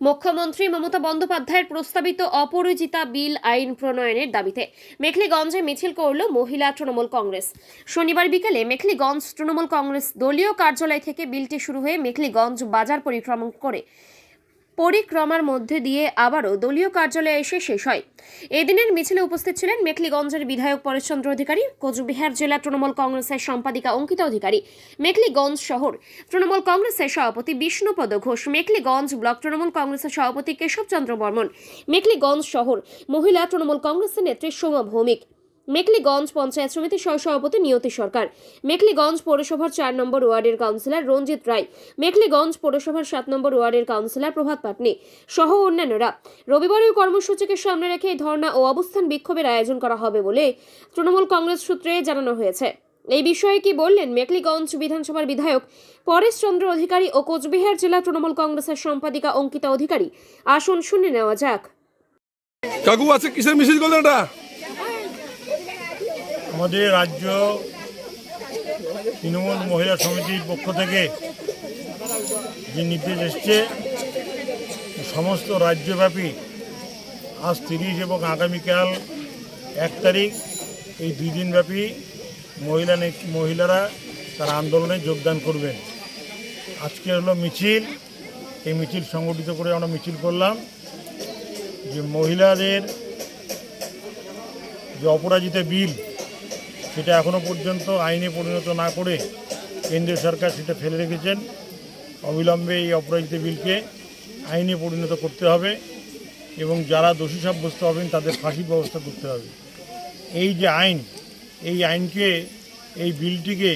মুখ্যমন্ত্রী মমতা বন্দ্যোপাধ্যায়ের প্রস্তাবিত অপরিচিতা বিল আইন প্রণয়নের দাবিতে মেখলিগঞ্জে মিছিল করল মহিলা তৃণমূল কংগ্রেস। শনিবার বিকেলে মেখলিগঞ্জ তৃণমূল কংগ্রেস দলীয় কার্যালয় থেকে বিলটি শুরু হয়ে মেখলিগঞ্জ বাজার পরিক্রমণ করে পরিক্রমার মধ্যে দিয়ে আবারও দলীয় কার্যালয়ে এসে শেষ হয়। এদিনের মিছিলে উপস্থিত ছিলেন মেখলিগঞ্জের বিধায়ক পরেশচন্দ্র অধিকারী, কোচবিহার জেলা তৃণমূল কংগ্রেসের সম্পাদিকা অঙ্কিতা অধিকারী, মেখলিগঞ্জ শহর তৃণমূল কংগ্রেসের সভাপতি বিষ্ণুপদ ঘোষ, মেখলিগঞ্জ ব্লক তৃণমূল কংগ্রেসের সভাপতি কেশবচন্দ্র বর্মন, মেখলিগঞ্জ শহর মহিলা তৃণমূল কংগ্রেসের নেত্রী সোমা ভৌমিক মেখলিগঞ্জ পঞ্চায়েত সমিতির সহসভাপতি নিয়তি সরকার। মেখলিগঞ্জ পৌরসভার চার নম্বর ওয়ার্ডের কাউন্সিলর রঞ্জিত রায়। মেখলিগঞ্জ পৌরসভার সাত নম্বর ওয়ার্ডের কাউন্সিলর প্রভাত পাটনি সহ অন্যান্যরা। রবিবার ওই কর্মসূচিকে সামনে রেখে ধর্ণা ও অবস্থান বিক্ষোভের আয়োজন করা হবে বলে তৃণমূল কংগ্রেস সূত্রে জানানো হয়েছে। এই বিষয়ে কি বললেন মেখলিগঞ্জ বিধানসভার বিধায়ক পরেশ চন্দ্র অধিকারী ও কোচবিহার জেলা তৃণমূল কংগ্রেসের সম্পাদিকা অঙ্কিতা অধিকারী? আসুন শুনে নেওয়া যাক। কাকু, আছে কিসের মিছিল করলেন এটা? আমাদের রাজ্য তৃণমূল মহিলা সমিতির পক্ষ থেকে যে নির্দেশ এসছে, সমস্ত রাজ্যব্যাপী আজ তিরিশ এবং আগামীকাল এক তারিখ এই দুই দিনব্যাপী মহিলা মহিলারা তারা আন্দোলনে যোগদান করবেন। আজকে হলো মিছিল। এই মিছিল সংগঠিত করে আমরা মিছিল করলাম যে মহিলাদের যে অপরাজিত বিল সেটা এখনও পর্যন্ত আইনে পরিণত না করে কেন্দ্রীয় সরকার সেটা ফেলে রেখেছেন। অবিলম্বে এই অপরাজিত বিলকে আইনে পরিণত করতে হবে এবং যারা দোষী সাব্যস্ত হবেন তাদের ফাঁসির ব্যবস্থা করতে হবে। এই যে আইন, এই আইনকে, এই বিলটিকে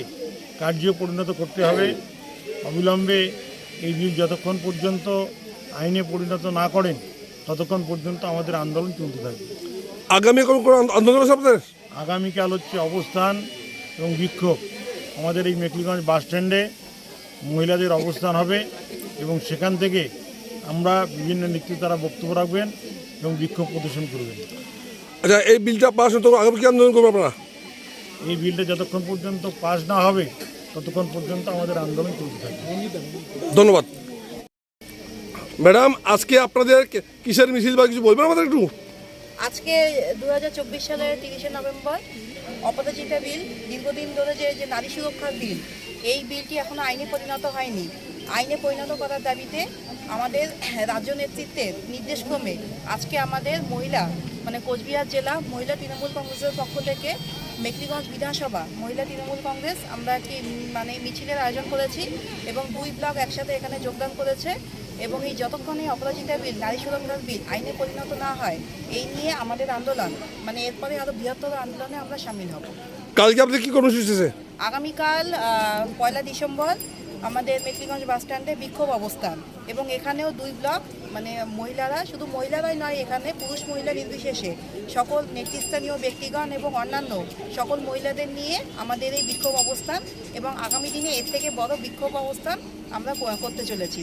কার্য পরিণত করতে হবে। অবিলম্বে এই বিল যতক্ষণ পর্যন্ত আইনে পরিণত না করেন, ততক্ষণ পর্যন্ত আমাদের আন্দোলন চলতে থাকবে। আগামী কোন আন্দোলন আপনাদের? আগামীকাল হচ্ছে অবস্থান এবং বিক্ষোভ। আমাদের এই মেকলিগঞ্জ বাস স্ট্যান্ডে মহিলাদের অবস্থান হবে এবং সেখান থেকে আমরা বিভিন্ন নেতৃত্বারা বক্তব্য রাখবেন এবং বিক্ষোভ প্রদর্শন করবেন। আচ্ছা এই বিলটা পাস তো আগামী কি আন্দোলন করবেন আপনারা? এই বিলটা যতক্ষণ পর্যন্ত পাস না হবে ততক্ষণ পর্যন্ত আমাদের আন্দোলন চলতে থাকবে। ধন্যবাদ। ম্যাডাম আজকে আপনাদের কিসের মিছিল বা কিছু বলবেন আমাদের একটু? আজকে দু হাজার চব্বিশ সালের তিরিশে নভেম্বর অপরাজিতা বিল, দীর্ঘদিন ধরে যে যে নারী সুরক্ষার বিল, এই বিলটি এখনও আইনে পরিণত হয়নি। আইনে পরিণত করার দাবিতে আমাদের রাজ্য নেতৃত্বের নির্দেশক্রমে আজকে আমাদের মহিলা মানে কোচবিহার জেলা মহিলা তৃণমূল কংগ্রেসের পক্ষ থেকে মেখলিগঞ্জ বিধানসভা মহিলা তৃণমূল কংগ্রেস আমরা একটি মানে মিছিলের আয়োজন করেছি এবং দুই ব্লক একসাথে এখানে যোগদান করেছে। এবং এই যতক্ষণ এই অপরাজিতা বিল নারী সুরক্ষার বিল আইনে পরিণত না হয় এই নিয়ে আমাদের আন্দোলন মানে এরপরে আরও বৃহত্তর আন্দোলনে আমরা সামিল হব। কালকে আপনাদের কি কর্মসূচি আগামীকাল পয়লা ডিসেম্বর আমাদের মেকলিগঞ্জ বাস স্ট্যান্ডে বিক্ষোভ অবস্থান এবং এখানেও দুই ব্লক মানে মহিলারা শুধু মহিলারাই নয় এখানে পুরুষ মহিলা নির্বিশেষে সকল নেতৃস্থানীয় ব্যক্তিগণ এবং অন্যান্য সকল মহিলাদের নিয়ে আমাদের এই বিক্ষোভ অবস্থান এবং আগামী দিনে এর থেকে বড় বিক্ষোভ অবস্থান আমরা করতে চলেছি।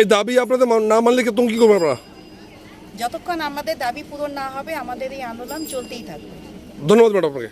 এই দাবি আপনাদের না মানলে কি তুমি কি করবেন আপনারা? যতক্ষণ আমাদের দাবি পূরণ না হবে আমাদের এই আন্দোলন চলতেই থাকবে। ধন্যবাদ ম্যাডাম আপনাকে।